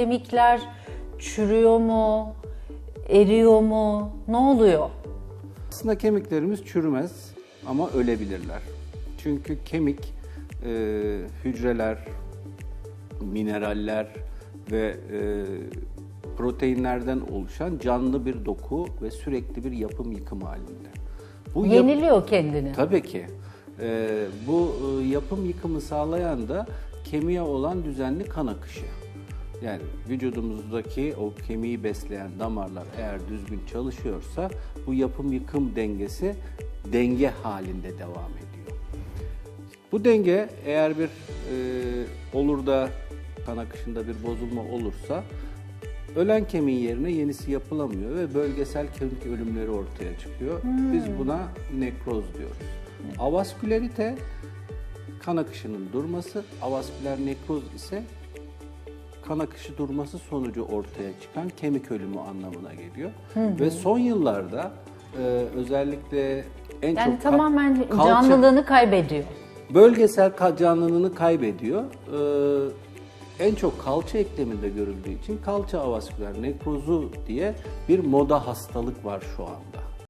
Kemikler çürüyor mu? Eriyor mu? Ne oluyor? Aslında kemiklerimiz çürümez ama ölebilirler. Çünkü kemik e, hücreler, mineraller ve e, proteinlerden oluşan canlı bir doku ve sürekli bir yapım yıkım halinde. Bu yap- Yeniliyor kendini. Tabii ki. Ee, bu e, yapım yıkımı sağlayan da kemiğe olan düzenli kan akışı. Yani vücudumuzdaki o kemiği besleyen damarlar eğer düzgün çalışıyorsa bu yapım yıkım dengesi denge halinde devam ediyor. Bu denge eğer bir e, olur da kan akışında bir bozulma olursa ölen kemiğin yerine yenisi yapılamıyor ve bölgesel kemik ölümleri ortaya çıkıyor. Biz buna nekroz diyoruz. Avaskülerite kan akışının durması, avasküler nekroz ise kan akışı durması sonucu ortaya çıkan kemik ölümü anlamına geliyor. Ve son yıllarda e, özellikle en Yani çok tamamen kalça- canlılığını kaybediyor. bölgesel canlılığını kaybediyor. Ee, en çok kalça ekleminde görüldüğü için kalça avasküler nekrozu diye bir moda hastalık var şu anda.